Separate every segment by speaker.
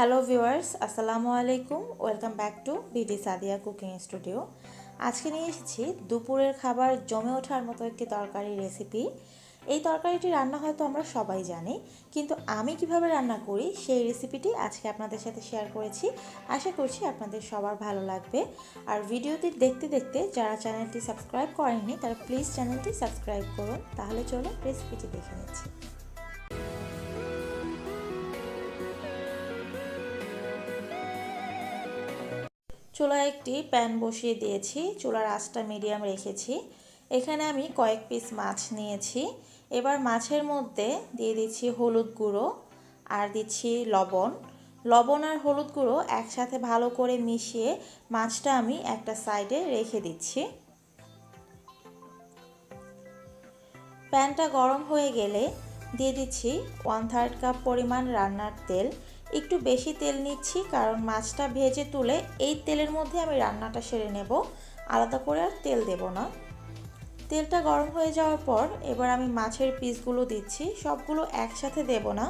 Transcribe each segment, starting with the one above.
Speaker 1: Hello viewers আসসালামু আলাইকুম welcome back to BD Sadia cooking studio আজকে নিয়ে এসেছি দুপুরের খাবার জমে ওঠার মতো একটি তরকারি রেসিপি এই তরকারিটি রান্না হয়তো আমরা সবাই জানি, কিন্তু আমি কীভাবে রান্না করি সেই রেসিপিটি আজকে আপনাদের সাথে শেয়ার করেছি। আশা করছি আপনাদের সবার ভালো লাগবে। আর ভিডিওটি দেখতে দেখতে যারা চ্যানেলটি সাবস্ক্রাইব করেননি, তারা প্লিজ চ্যানেলটি সাবস্ক্রাইব করুন। তাহলে চলো রেসিপিটি দেখে নিচ্ছি। চুলায় একটি প্যান বসিয়ে দিয়েছি। চুলার আঁচটা মিডিয়াম রেখেছি। এখানে আমি কয়েক পিস মাছ নিয়েছি। এবার মাছের মধ্যে দিয়ে দিচ্ছি হলুদ গুঁড়ো আর দিচ্ছি লবণ। লবণ আর হলুদ গুঁড়ো একসাথে ভালো করে মিশিয়ে মাছটা আমি একটা সাইডে রেখে দিচ্ছি। প্যানটা গরম হয়ে গেলে দিয়ে দিচ্ছি ওয়ান থার্ড কাপ পরিমাণ রান্নার তেল। একটু বেশি তেল নিচ্ছি, কারণ মাছটা ভেজে তুলে এই তেলের মধ্যে আমি রান্নাটা সেরে নেব। আলাদা করে আর তেল দেব না। তেলটা গরম হয়ে যাওয়ার পর এবার আমি মাছের পিসগুলো দিচ্ছি। সবগুলো একসাথে দেব না,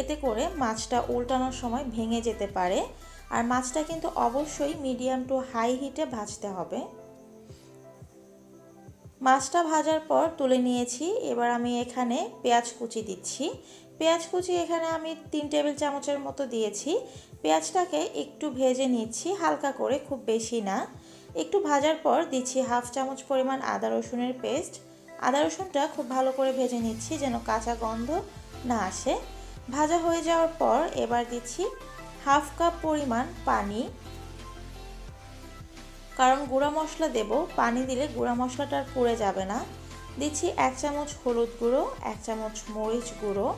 Speaker 1: এতে করে মাছটা উল্টানোর সময় ভেঙে যেতে পারে। আর মাছটা কিন্তু অবশ্যই মিডিয়াম টু হাই হিটে ভাজতে হবে। মাছটা ভাজার পর তুলে নিয়েছি। এবার আমি এখানে পেঁয়াজ কুচি দিচ্ছি। পেঁয়াজ কুচি এখানে আমি তিন টেবিল চামচের মতো দিয়েছি। পেঁয়াজটাকে একটু ভেজে নিচ্ছি, হালকা করে, খুব বেশি না। একটু ভাজার পর দিচ্ছি হাফ চামচ পরিমাণ আদা রসুনের পেস্ট। আদা রসুনটা খুব ভালো করে ভেজে নিচ্ছি যেন কাঁচা গন্ধ না আসে। ভাজা হয়ে যাওয়ার পর এবার দিচ্ছি হাফ কাপ পরিমাণ পানি। কারণ গুঁড়া মশলা দেব, পানি দিলে গুঁড়া মশলাটা আর পুড়ে যাবে না। দিচ্ছি এক চামচ হলুদ গুঁড়ো, এক চামচ মরিচ গুঁড়ো।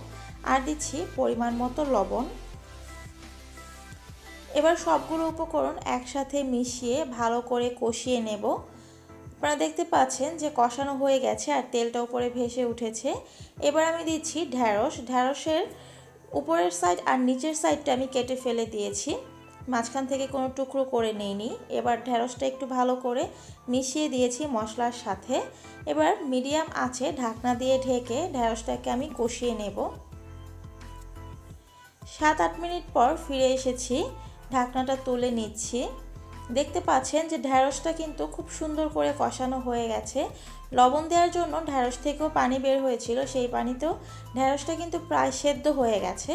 Speaker 1: আর দিচ্ছি পরিমাণ মতো লবণ। এবার সবগুলো উপকরণ একসাথে মিশিয়ে ভালো করে কষিয়ে নেব। আপনারা দেখতে পাচ্ছেন যে কষানো হয়ে গেছে আর তেলটা উপরে ভেসে উঠেছে। এবার আমি দিচ্ছি ঢ্যাঁড়স ঢ্যাঁড়সের উপরের সাইড আর নিচের সাইডটা আমি কেটে ফেলে দিয়েছি। মাঝখান থেকে কোনো টুকরো করে নেইনি। এবার ঢ্যাঁড়সটা একটু ভালো করে মিশিয়ে দিয়েছি মশলার সাথে। এবার মিডিয়াম আছে ঢাকনা দিয়ে ঢেকে ঢ্যাঁড়সটাকে আমি কষিয়ে নেব। সাত আট মিনিট পর ফিরে এসেছি। ঢাকনাটা তুলে নিচ্ছি। দেখতে পাচ্ছেন যে ঢ্যাঁড়সটা কিন্তু খুব সুন্দর করে কষানো হয়ে গেছে। লবণ দেওয়ার জন্য ঢ্যাঁড়স থেকেও পানি বের হয়েছিল, সেই পানিতেও ঢ্যাঁড়সটা কিন্তু প্রায় সেদ্ধ হয়ে গেছে।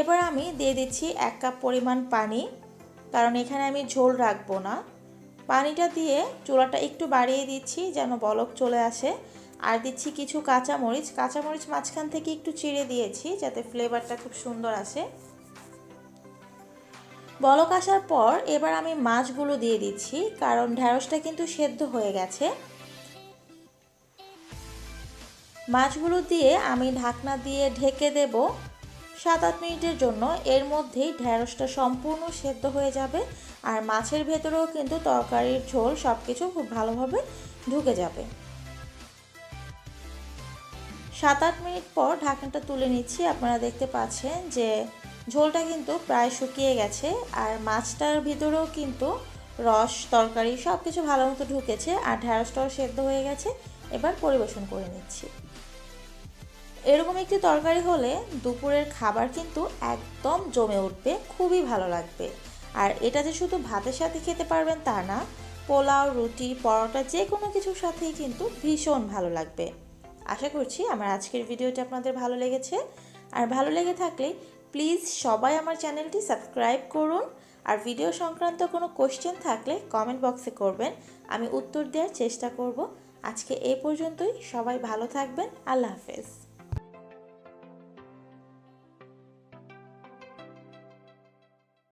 Speaker 1: এবার আমি দিয়ে দিচ্ছি এক কাপ পরিমাণ পানি, কারণ এখানে আমি ঝোল রাখব না। পানিটা দিয়ে চুলাটা একটু বাড়িয়ে দিচ্ছি যেন বলক চলে আসে। আর দিচ্ছি কিছু কাঁচামরিচ। কাঁচামরিচ মাঝখান থেকে একটু চিড়ে দিয়েছি যাতে ফ্লেভারটা খুব সুন্দর আসে। বলক আসার পর এবার আমি মাছগুলো দিয়ে দিচ্ছি, কারণ ঢ্যাঁড়সটা কিন্তু সেদ্ধ হয়ে গেছে। মাছগুলো দিয়ে আমি ঢাকনা দিয়ে ঢেকে দেব সাত আট মিনিটের জন্য। এর মধ্যেই ঢ্যাঁড়সটা সম্পূর্ণ সেদ্ধ হয়ে যাবে আর মাছের ভেতরেও কিন্তু তরকারির ঝোল সব কিছু খুব ভালোভাবে ঢুকে যাবে। সাত আট মিনিট পর ঢাকনাটা তুলে নিচ্ছি। আপনারা দেখতে পাচ্ছেন যে ঝোলটা কিন্তু প্রায় শুকিয়ে গেছে আর মাছটার ভিতরেও কিন্তু রস, তরকারি সব কিছু ভালো মতো ঢুকেছে আর ঢ্যাঁড়সটাও সেদ্ধ হয়ে গেছে। এবার পরিবেশন করে নিচ্ছি। এরকম একটি তরকারি হলে দুপুরের খাবার কিন্তু একদম জমে উঠবে, খুবই ভালো লাগবে। আর এটা যে শুধু ভাতের সাথে খেতে পারবেন তা না, পোলাও, রুটি, পরোটা যে কোনো কিছুর সাথেই কিন্তু ভীষণ ভালো লাগবে। আশা করছি আমার আজকের ভিডিওটি আপনাদের ভালো লেগেছে। আর ভালো লেগে থাকলে প্লিজ সবাই আমার চ্যানেলটি সাবস্ক্রাইব করুন। আর ভিডিও সংক্রান্ত কোনো কোশ্চেন থাকলে কমেন্ট বক্সে করবেন। আমি উত্তর দেওয়ার চেষ্টা করব। আজকে এ পর্যন্তই। সবাই ভালো থাকবেন। আল্লাহ হাফেজ।